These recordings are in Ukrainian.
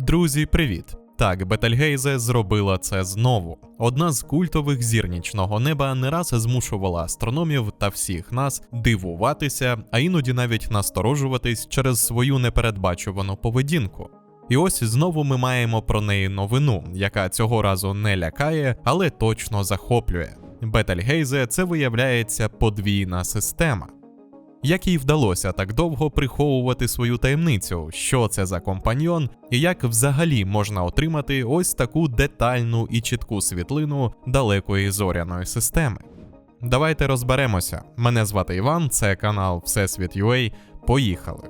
Друзі, привіт! Так, Бетельгейзе зробила це знову. Одна з культових зір нічного неба не раз змушувала астрономів та всіх нас дивуватися, а іноді навіть насторожуватись через свою непередбачувану поведінку. І ось знову ми маємо про неї новину, яка цього разу не лякає, але точно захоплює. Бетельгейзе це виявляється подвійна система. Як їй вдалося так довго приховувати свою таємницю, що це за компаньйон, і як взагалі можна отримати ось таку детальну і чітку світлину далекої зоряної системи? Давайте розберемося. Мене звати Іван, це канал Всесвіт UA. Поїхали.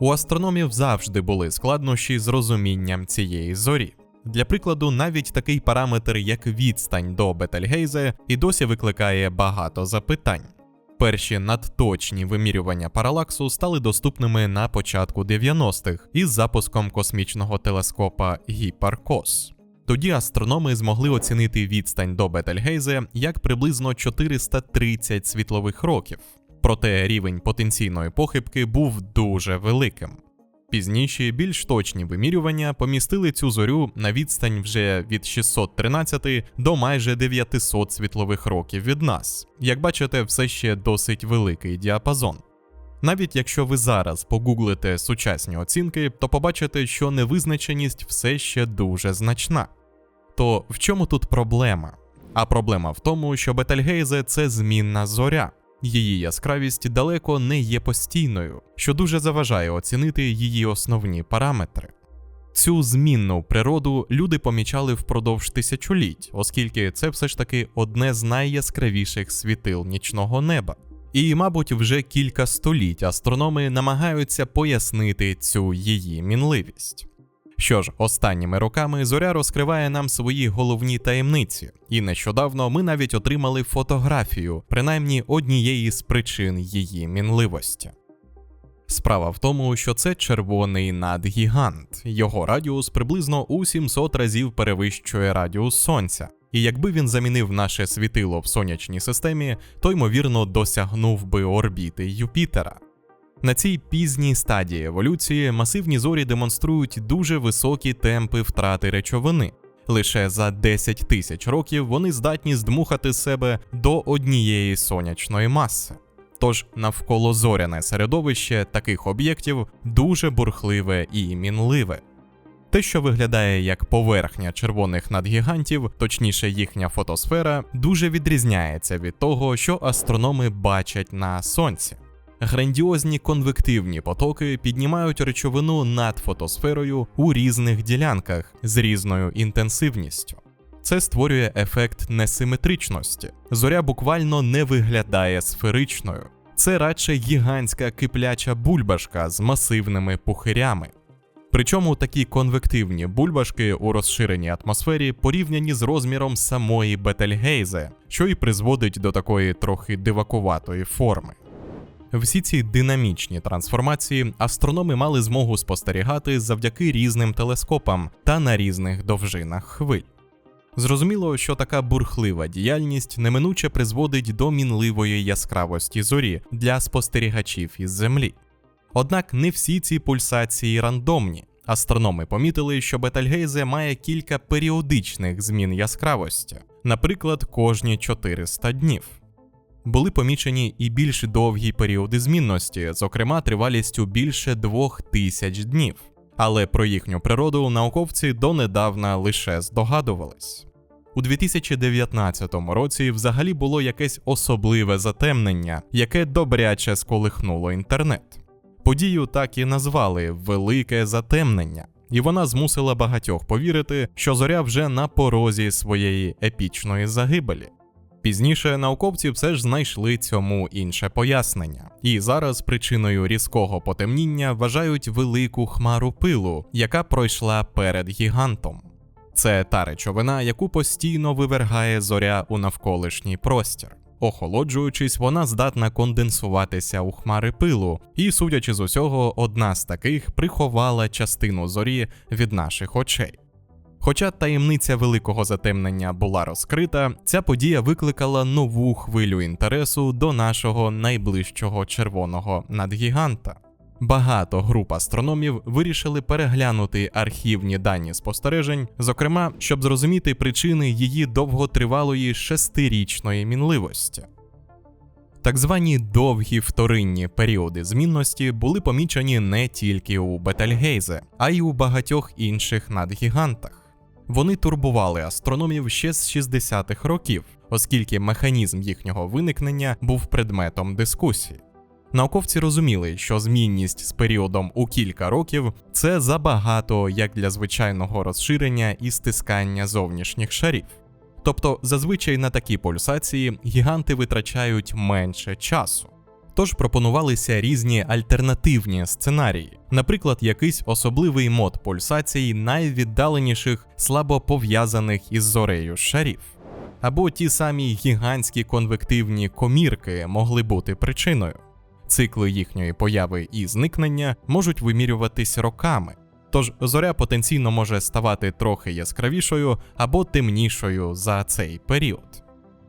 У астрономів завжди були складнощі з розумінням цієї зорі. Для прикладу, навіть такий параметр, як відстань до Бетельгейзе, і досі викликає багато запитань. Перші надточні вимірювання паралаксу стали доступними на початку 90-х із запуском космічного телескопа Гіпаркос. Тоді астрономи змогли оцінити відстань до Бетельгейзе як приблизно 430 світлових років. Проте рівень потенційної похибки був дуже великим. Пізніші, більш точні вимірювання помістили цю зорю на відстань вже від 613 до майже 900 світлових років від нас. Як бачите, все ще досить великий діапазон. Навіть якщо ви зараз погуглите сучасні оцінки, то побачите, що невизначеність все ще дуже значна. То в чому тут проблема? А проблема в тому, що Бетельгейзе це змінна зоря. Її яскравість далеко не є постійною, що дуже заважає оцінити її основні параметри. Цю змінну природу люди помічали впродовж тисячоліть, оскільки це все ж таки одне з найяскравіших світил нічного неба. І, мабуть, вже кілька століть астрономи намагаються пояснити цю її мінливість. Що ж, останніми роками зоря розкриває нам свої головні таємниці, і нещодавно ми навіть отримали фотографію, принаймні однієї з причин її мінливості. Справа в тому, що це червоний надгігант, його радіус приблизно у 700 разів перевищує радіус Сонця, і якби він замінив наше світило в сонячній системі, то ймовірно досягнув би орбіти Юпітера. На цій пізній стадії еволюції масивні зорі демонструють дуже високі темпи втрати речовини. Лише за 10 тисяч років вони здатні здмухати себе до однієї сонячної маси. Тож навколозоряне середовище таких об'єктів дуже бурхливе і мінливе. Те, що виглядає як поверхня червоних надгігантів, точніше їхня фотосфера, дуже відрізняється від того, що астрономи бачать на сонці. Грандіозні конвективні потоки піднімають речовину над фотосферою у різних ділянках з різною інтенсивністю. Це створює ефект несиметричності. Зоря буквально не виглядає сферичною. Це радше гігантська кипляча бульбашка з масивними пухирями. Причому такі конвективні бульбашки у розширеній атмосфері порівняні з розміром самої Бетельгейзе, що й призводить до такої трохи дивакуватої форми. Всі ці динамічні трансформації астрономи мали змогу спостерігати завдяки різним телескопам та на різних довжинах хвиль. Зрозуміло, що така бурхлива діяльність неминуче призводить до мінливої яскравості зорі для спостерігачів із Землі. Однак не всі ці пульсації рандомні. Астрономи помітили, що Бетельгейзе має кілька періодичних змін яскравості, наприклад, кожні 400 днів були помічені і більш довгі періоди змінності, зокрема тривалістю більше двох тисяч днів. Але про їхню природу науковці донедавна лише здогадувались. У 2019 році взагалі було якесь особливе затемнення, яке добряче сколихнуло інтернет. Подію так і назвали Велике затемнення, і вона змусила багатьох повірити, що зоря вже на порозі своєї епічної загибелі. Пізніше науковці все ж знайшли цьому інше пояснення, і зараз причиною різкого потемніння вважають велику хмару пилу, яка пройшла перед гігантом. Це та речовина, яку постійно вивергає зоря у навколишній простір. Охолоджуючись, вона здатна конденсуватися у хмари пилу, і, судячи з усього, одна з таких приховала частину зорі від наших очей. Хоча таємниця великого затемнення була розкрита, ця подія викликала нову хвилю інтересу до нашого найближчого червоного надгіганта. Багато груп астрономів вирішили переглянути архівні дані спостережень, зокрема, щоб зрозуміти причини її довготривалої шестирічної мінливості. Так звані довгі вторинні періоди змінності були помічені не тільки у Бетельгейзе, а й у багатьох інших надгігантах. Вони турбували астрономів ще з 60-х років, оскільки механізм їхнього виникнення був предметом дискусії. Науковці розуміли, що змінність з періодом у кілька років це забагато як для звичайного розширення і стискання зовнішніх шарів. Тобто, зазвичай на такі пульсації гіганти витрачають менше часу. Тож пропонувалися різні альтернативні сценарії, наприклад, якийсь особливий мод пульсацій найвіддаленіших слабо пов'язаних із зорею шарів. Або ті самі гігантські конвективні комірки могли бути причиною. Цикли їхньої появи і зникнення можуть вимірюватись роками, тож зоря потенційно може ставати трохи яскравішою або темнішою за цей період.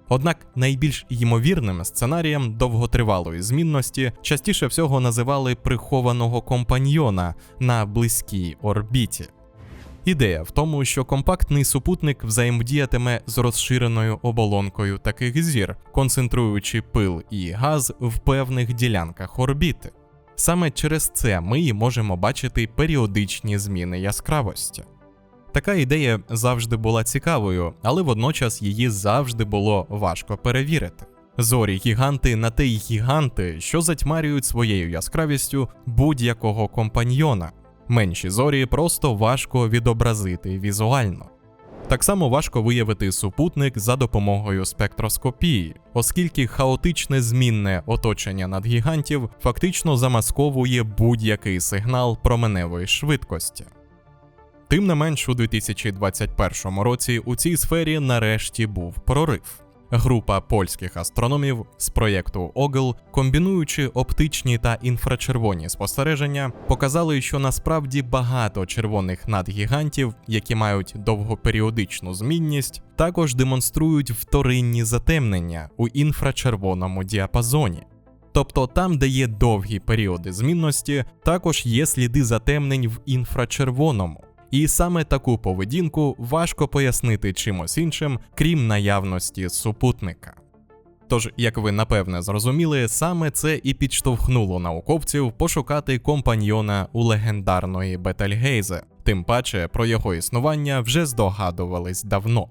Однак найбільш ймовірним сценарієм довготривалої змінності частіше всього називали прихованого компаньйона на близькій орбіті. Ідея в тому, що компактний супутник взаємодіятиме з розширеною оболонкою таких зір, концентруючи пил і газ в певних ділянках орбіти. Саме через це ми і можемо бачити періодичні зміни яскравості. Така ідея завжди була цікавою, але водночас її завжди було важко перевірити. Зорі гіганти на те й гіганти, що затьмарюють своєю яскравістю будь-якого компаньйона. Менші зорі просто важко відобразити візуально. Так само важко виявити супутник за допомогою спектроскопії, оскільки хаотичне змінне оточення надгігантів фактично замасковує будь-який сигнал променевої швидкості. Тим не менш, у 2021 році у цій сфері нарешті був прорив. Група польських астрономів з проєкту Огл, комбінуючи оптичні та інфрачервоні спостереження, показали, що насправді багато червоних надгігантів, які мають довгоперіодичну змінність, також демонструють вторинні затемнення у інфрачервоному діапазоні. Тобто там, де є довгі періоди змінності, також є сліди затемнень в інфрачервоному. І саме таку поведінку важко пояснити чимось іншим, крім наявності супутника. Тож, як ви напевне зрозуміли, саме це і підштовхнуло науковців пошукати компаньйона у легендарної Бетельгейзе, тим паче про його існування вже здогадувались давно.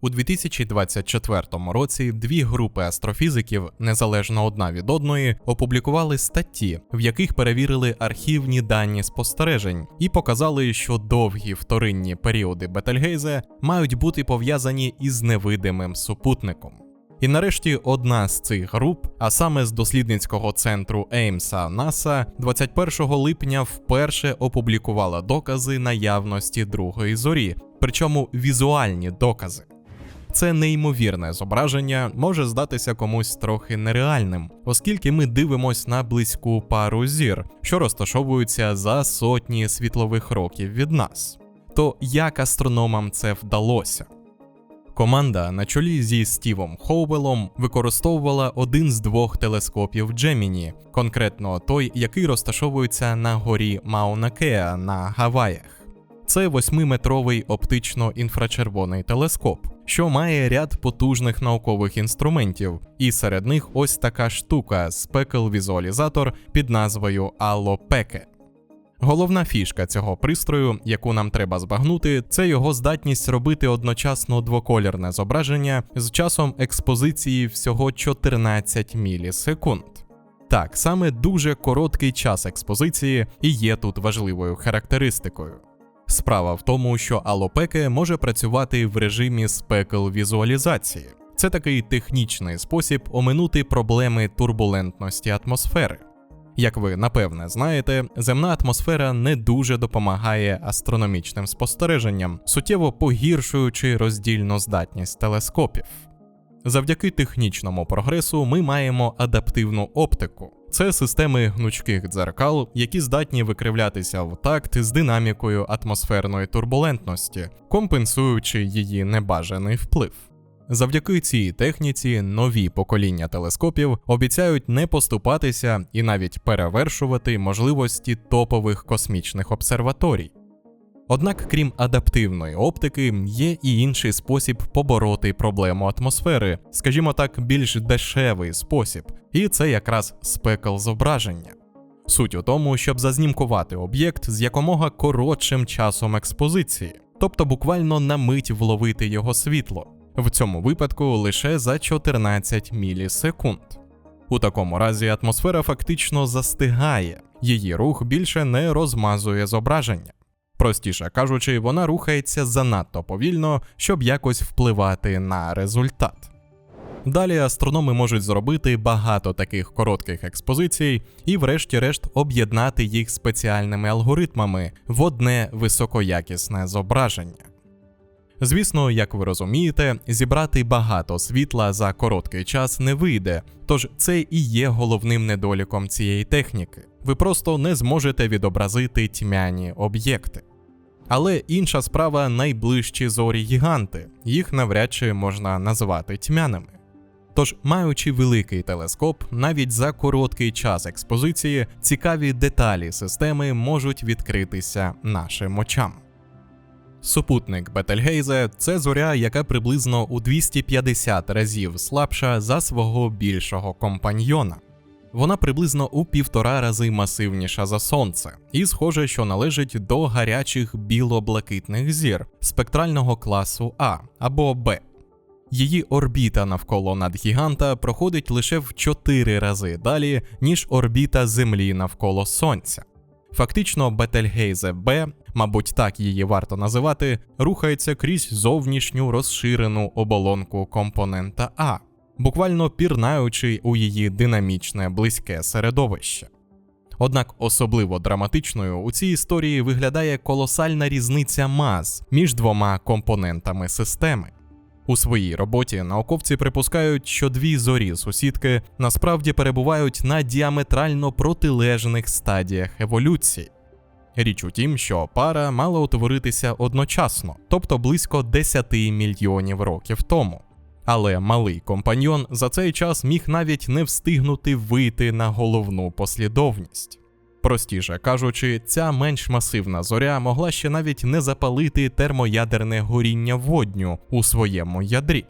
У 2024 році дві групи астрофізиків, незалежно одна від одної, опублікували статті, в яких перевірили архівні дані спостережень і показали, що довгі вторинні періоди Бетельгейзе мають бути пов'язані із невидимим супутником. І нарешті одна з цих груп, а саме з дослідницького центру Еймса НАСА, 21 липня вперше опублікувала докази наявності другої зорі, причому візуальні докази. Це неймовірне зображення може здатися комусь трохи нереальним, оскільки ми дивимось на близьку пару зір, що розташовуються за сотні світлових років від нас. То як астрономам це вдалося? Команда на чолі зі Стівом Хоувелом використовувала один з двох телескопів Джеміні, конкретно той, який розташовується на горі Мауна-Кеа на Гаваях. Це восьмиметровий оптично-інфрачервоний телескоп, що має ряд потужних наукових інструментів, і серед них ось така штука спекл-візуалізатор під назвою Аллопеке. Головна фішка цього пристрою, яку нам треба збагнути, це його здатність робити одночасно двоколірне зображення з часом експозиції всього 14 мілісекунд. Так, саме дуже короткий час експозиції і є тут важливою характеристикою. Справа в тому, що Алопеке може працювати в режимі спекл візуалізації. Це такий технічний спосіб оминути проблеми турбулентності атмосфери. Як ви напевне знаєте, земна атмосфера не дуже допомагає астрономічним спостереженням, суттєво погіршуючи роздільну здатність телескопів. Завдяки технічному прогресу ми маємо адаптивну оптику. Це системи гнучких дзеркал, які здатні викривлятися в такт з динамікою атмосферної турбулентності, компенсуючи її небажаний вплив. Завдяки цій техніці нові покоління телескопів обіцяють не поступатися і навіть перевершувати можливості топових космічних обсерваторій. Однак, крім адаптивної оптики, є і інший спосіб побороти проблему атмосфери, скажімо так, більш дешевий спосіб, і це якраз спекл зображення. Суть у тому, щоб зазнімкувати об'єкт з якомога коротшим часом експозиції, тобто буквально на мить вловити його світло, в цьому випадку лише за 14 мілісекунд. У такому разі атмосфера фактично застигає, її рух більше не розмазує зображення. Простіше кажучи, вона рухається занадто повільно, щоб якось впливати на результат. Далі астрономи можуть зробити багато таких коротких експозицій і, врешті-решт, об'єднати їх спеціальними алгоритмами в одне високоякісне зображення. Звісно, як ви розумієте, зібрати багато світла за короткий час не вийде, тож це і є головним недоліком цієї техніки. Ви просто не зможете відобразити тьмяні об'єкти. Але інша справа найближчі зорі гіганти, їх навряд чи можна назвати тьмяними. Тож, маючи великий телескоп, навіть за короткий час експозиції цікаві деталі системи можуть відкритися нашим очам. Супутник Бетельгейзе це зоря, яка приблизно у 250 разів слабша за свого більшого компаньйона. Вона приблизно у півтора рази масивніша за сонце, і схоже, що належить до гарячих біло-блакитних зір спектрального класу А або Б. Її орбіта навколо надгіганта проходить лише в 4 рази далі, ніж орбіта Землі навколо Сонця. Фактично, Бетельгейзе Б, мабуть, так її варто називати, рухається крізь зовнішню розширену оболонку компонента А, буквально пірнаючи у її динамічне близьке середовище. Однак особливо драматичною у цій історії виглядає колосальна різниця мас між двома компонентами системи. У своїй роботі науковці припускають, що дві зорі сусідки насправді перебувають на діаметрально протилежних стадіях еволюції. Річ у тім, що пара мала утворитися одночасно, тобто близько 10 мільйонів років тому. Але малий компаньйон за цей час міг навіть не встигнути вийти на головну послідовність. Простіше кажучи, ця менш масивна зоря могла ще навіть не запалити термоядерне горіння водню у своєму ядрі.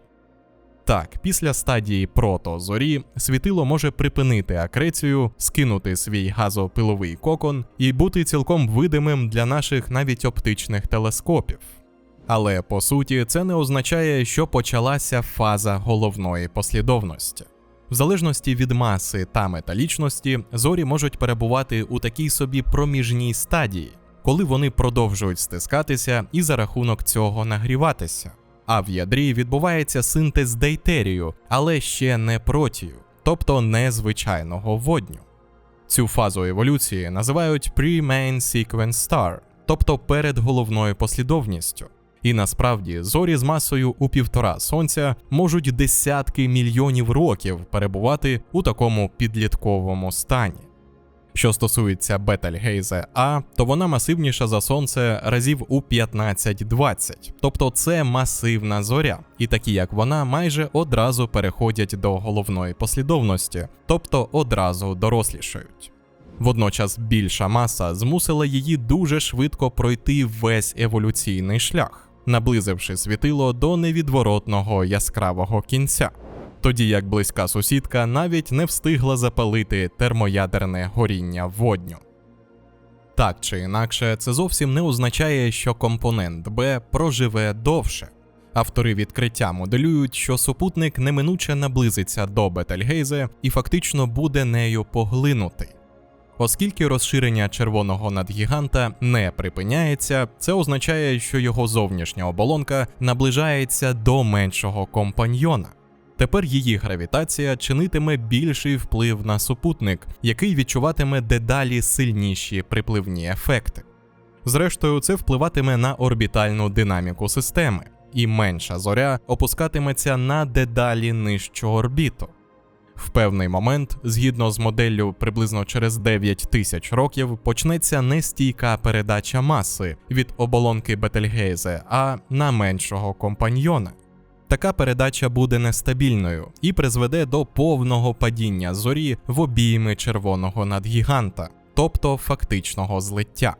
Так, після стадії протозорі світило може припинити акрецію, скинути свій газопиловий кокон і бути цілком видимим для наших навіть оптичних телескопів. Але по суті це не означає, що почалася фаза головної послідовності. В залежності від маси та металічності, зорі можуть перебувати у такій собі проміжній стадії, коли вони продовжують стискатися і за рахунок цього нагріватися. А в ядрі відбувається синтез дейтерію, але ще не протію, тобто незвичайного водню. Цю фазу еволюції називають Pre-Main Sequence Star, тобто перед головною послідовністю. І насправді зорі з масою у півтора сонця можуть десятки мільйонів років перебувати у такому підлітковому стані. Що стосується Бетельгейзе А, то вона масивніша за сонце разів у 15-20, тобто це масивна зоря, і такі як вона майже одразу переходять до головної послідовності, тобто одразу дорослішають. Водночас більша маса змусила її дуже швидко пройти весь еволюційний шлях наблизивши світило до невідворотного яскравого кінця, тоді як близька сусідка навіть не встигла запалити термоядерне горіння водню. Так чи інакше, це зовсім не означає, що компонент Б проживе довше. Автори відкриття моделюють, що супутник неминуче наблизиться до Бетельгейзе і фактично буде нею поглинутий. Оскільки розширення червоного надгіганта не припиняється, це означає, що його зовнішня оболонка наближається до меншого компаньйона. Тепер її гравітація чинитиме більший вплив на супутник, який відчуватиме дедалі сильніші припливні ефекти. Зрештою, це впливатиме на орбітальну динаміку системи, і менша зоря опускатиметься на дедалі нижчу орбіту. В певний момент, згідно з моделлю, приблизно через 9 тисяч років почнеться нестійка передача маси від оболонки Бетельгейзе, а на меншого компаньйона. Така передача буде нестабільною і призведе до повного падіння зорі в обійми червоного надгіганта, тобто фактичного злиття.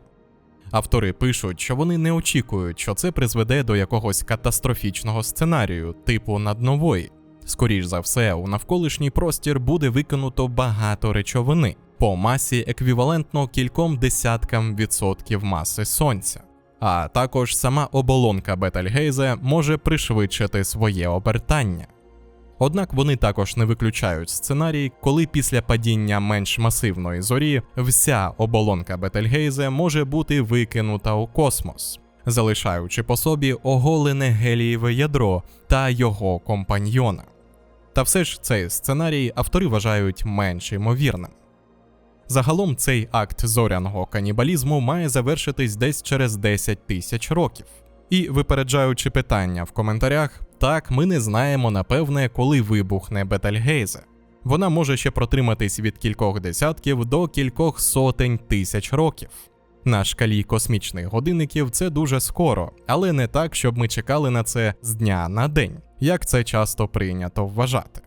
Автори пишуть, що вони не очікують, що це призведе до якогось катастрофічного сценарію, типу наднової. Скоріш за все, у навколишній простір буде викинуто багато речовини по масі еквівалентно кільком десяткам відсотків маси сонця. А також сама оболонка Бетельгейзе може пришвидшити своє обертання. Однак вони також не виключають сценарій, коли після падіння менш масивної зорі вся оболонка Бетельгейзе може бути викинута у космос, залишаючи по собі оголене гелієве ядро та його компаньйона. Та все ж цей сценарій автори вважають менш ймовірним. Загалом цей акт зоряного канібалізму має завершитись десь через 10 тисяч років. І випереджаючи питання в коментарях, так ми не знаємо напевне, коли вибухне Бетельгейзе. Вона може ще протриматись від кількох десятків до кількох сотень тисяч років. На шкалі космічних годинників це дуже скоро, але не так, щоб ми чекали на це з дня на день, як це часто прийнято вважати.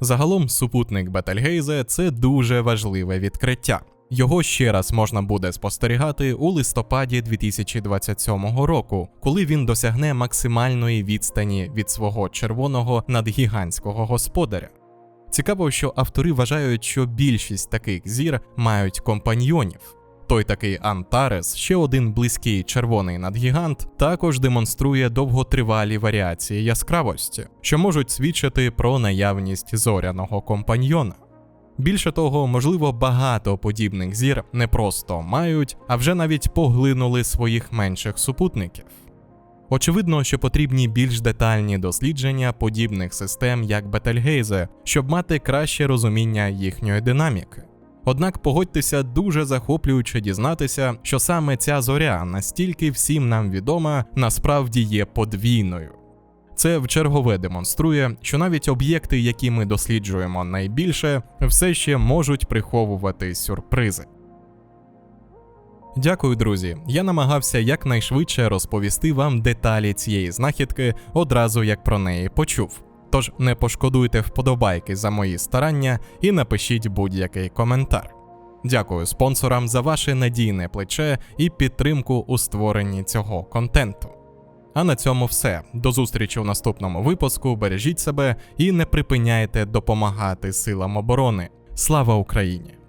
Загалом супутник Бетельгейзе це дуже важливе відкриття. Його ще раз можна буде спостерігати у листопаді 2027 року, коли він досягне максимальної відстані від свого червоного надгігантського господаря. Цікаво, що автори вважають, що більшість таких зір мають компаньйонів. Той такий Антарес, ще один близький червоний надгігант, також демонструє довготривалі варіації яскравості, що можуть свідчити про наявність зоряного компаньйона. Більше того, можливо, багато подібних зір не просто мають, а вже навіть поглинули своїх менших супутників. Очевидно, що потрібні більш детальні дослідження подібних систем, як Бетельгейзе, щоб мати краще розуміння їхньої динаміки. Однак погодьтеся дуже захоплююче дізнатися, що саме ця зоря настільки всім нам відома, насправді є подвійною. Це вчергове демонструє, що навіть об'єкти, які ми досліджуємо найбільше, все ще можуть приховувати сюрпризи. Дякую, друзі. Я намагався якнайшвидше розповісти вам деталі цієї знахідки одразу як про неї почув. Тож не пошкодуйте вподобайки за мої старання і напишіть будь-який коментар. Дякую спонсорам за ваше надійне плече і підтримку у створенні цього контенту. А на цьому все. До зустрічі у наступному випуску. Бережіть себе і не припиняйте допомагати силам оборони. Слава Україні!